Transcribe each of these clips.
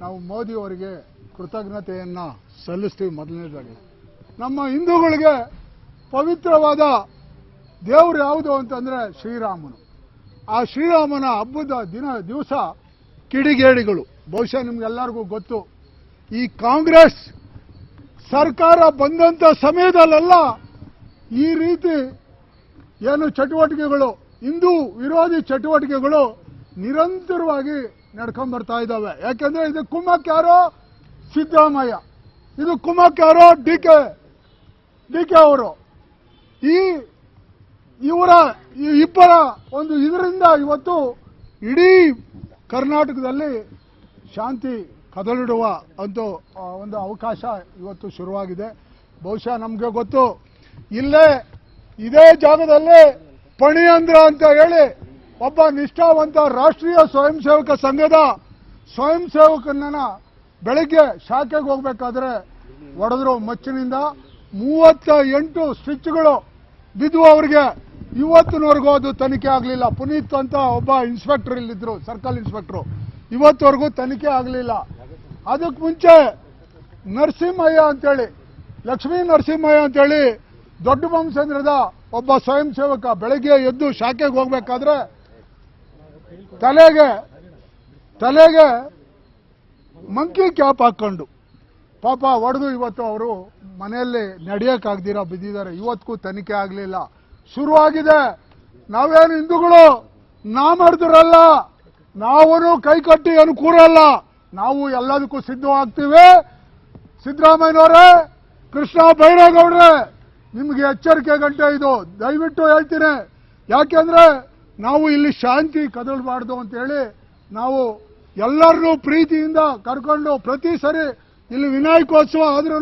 ನಾವು ಮೋದಿ ಅವರಿಗೆ ಕೃತಜ್ಞತೆಯನ್ನು ಸಲ್ಲಿಸ್ತೀವಿ ಮೊದಲನೇದಾಗಿ. ನಮ್ಮ ಹಿಂದೂಗಳಿಗೆ ಪವಿತ್ರವಾದ ದೇವರು ಯಾವುದು ಅಂತಂದರೆ ಶ್ರೀರಾಮನು. ಆ ಶ್ರೀರಾಮನ ಹಬ್ಬದ ದಿನ, ದಿವಸ ಕಿಡಿಗೇಡಿಗಳು. ಬಹುಶಃ ನಿಮ್ಗೆಲ್ಲರಿಗೂ ಗೊತ್ತು. ಈ ಕಾಂಗ್ರೆಸ್ ಸರ್ಕಾರ ಬಂದಂಥ ಸಮಯದಲ್ಲೆಲ್ಲ ಈ ರೀತಿ ಏನು ಚಟುವಟಿಕೆಗಳು, ಹಿಂದೂ ವಿರೋಧಿ ಚಟುವಟಿಕೆಗಳು ನಿರಂತರವಾಗಿ ನಡ್ಕೊಂಡ್ ಬರ್ತಾ ಇದ್ದಾವೆ ಯಾಕೆಂದ್ರೆ ಇದು ಕುಮ್ಮಕ್ ಯಾರೋ ಸಿದ್ದರಾಮಯ್ಯ, ಇದು ಕುಮ್ಮಕ್ ಯಾರೋ ಡಿ ಕೆ ಡಿ ಕೆ ಅವರು. ಈ ಇವರ ಇಬ್ಬರ ಒಂದು ಇದರಿಂದ ಇವತ್ತು ಇಡೀ ಕರ್ನಾಟಕದಲ್ಲಿ ಶಾಂತಿ ಕದಲಿಡುವ ಒಂದು ಒಂದು ಅವಕಾಶ ಇವತ್ತು ಶುರುವಾಗಿದೆ. ಬಹುಶಃ ನಮಗೆ ಗೊತ್ತು. ಇಲ್ಲೇ ಇದೇ ಜಾಗದಲ್ಲಿ ಪಣಿಯಂದ್ರ ಅಂತ ಹೇಳಿ ಒಬ್ಬ ನಿಷ್ಠಾವಂತ ರಾಷ್ಟ್ರೀಯ ಸ್ವಯಂ ಸೇವಕ ಸಂಘದ ಸ್ವಯಂ ಸೇವಕನ ಬೆಳಗ್ಗೆ ಶಾಖೆಗೆ ಹೋಗ್ಬೇಕಾದ್ರೆ ಒಡೆದ್ರು ಮಚ್ಚಿನಿಂದ ಮೂವತ್ತ ಎಂಟು ಸ್ವಿಚ್ಗಳು ಬಿದ್ದು ಅವರಿಗೆ ಇವತ್ತಿನವರೆಗೂ ಅದು ತನಿಖೆ ಆಗಲಿಲ್ಲ. ಪುನೀತ್ ಅಂತ ಒಬ್ಬ ಇನ್ಸ್ಪೆಕ್ಟರ್ ಇಲ್ಲಿದ್ರು, ಸರ್ಕಲ್ ಇನ್ಸ್ಪೆಕ್ಟ್ರು ಇವತ್ತವರೆಗೂ ತನಿಖೆ ಆಗಲಿಲ್ಲ. ಅದಕ್ಕೆ ಮುಂಚೆ ನರಸಿಂಹಯ್ಯ ಅಂತೇಳಿ, ಲಕ್ಷ್ಮೀ ನರಸಿಂಹಯ್ಯ ಅಂತೇಳಿ ದೊಡ್ಡ ಬಂಸಂದ್ರದ ಒಬ್ಬ ಸ್ವಯಂ ಸೇವಕ ಬೆಳಗ್ಗೆ ಎದ್ದು ಶಾಖೆಗೆ ಹೋಗ್ಬೇಕಾದ್ರೆ ತಲೆಗೆ ತಲೆಗೆ ಮಂಕಿ ಕ್ಯಾಪ್ ಹಾಕೊಂಡು ಪಾಪ ಹೊಡೆದು ಇವತ್ತು ಅವರು ಮನೆಯಲ್ಲಿ ನಡೆಯೋಕ್ಕಾಗ್ದಿರ ಬಿದ್ದಿದ್ದಾರೆ. ಇವತ್ತಿಗೂ ತನಿಖೆ ಆಗಲಿಲ್ಲ. ಶುರುವಾಗಿದೆ. ನಾವೇನು ಹಿಂದೂಗಳು? ನಾ ಮಾಡಿದ್ರಲ್ಲ ನಾವು ಕೈ ಕಟ್ಟಿ ಏನು ಕೂರಲ್ಲ. ನಾವು ಎಲ್ಲದಕ್ಕೂ ಸಿದ್ಧವಾಗ್ತೀವಿ. ಸಿದ್ದರಾಮಯ್ಯನವರೇ, ಕೃಷ್ಣ ಬೈರೇಗೌಡ್ರೆ, ನಿಮಗೆ ಎಚ್ಚರಿಕೆ ಗಂಟೆ ಇದು. ದಯವಿಟ್ಟು ಹೇಳ್ತೀನಿ. ಯಾಕೆಂದ್ರೆ ನಾವು ಇಲ್ಲಿ ಶಾಂತಿ ಕದಲಬಾರ್ದು ಅಂತೇಳಿ ನಾವು ಎಲ್ಲರನ್ನೂ ಪ್ರೀತಿಯಿಂದ ಕರ್ಕೊಂಡು ಪ್ರತಿ ಸರಿ ಇಲ್ಲಿ ವಿನಾಯಕೋತ್ಸವ ಆದ್ರೂ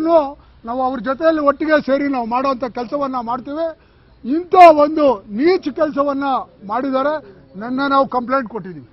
ನಾವು ಅವ್ರ ಜೊತೆಯಲ್ಲಿ ಒಟ್ಟಿಗೆ ಸೇರಿ ನಾವು ಮಾಡುವಂಥ ಕೆಲಸವನ್ನ ಮಾಡ್ತೀವಿ. ಇಂಥ ಒಂದು ನೀಚ ಕೆಲಸವನ್ನ ಮಾಡಿದರೆ ನನ್ನ ನಾವು ಕಂಪ್ಲೇಂಟ್ ಕೊಟ್ಟಿದ್ದೀವಿ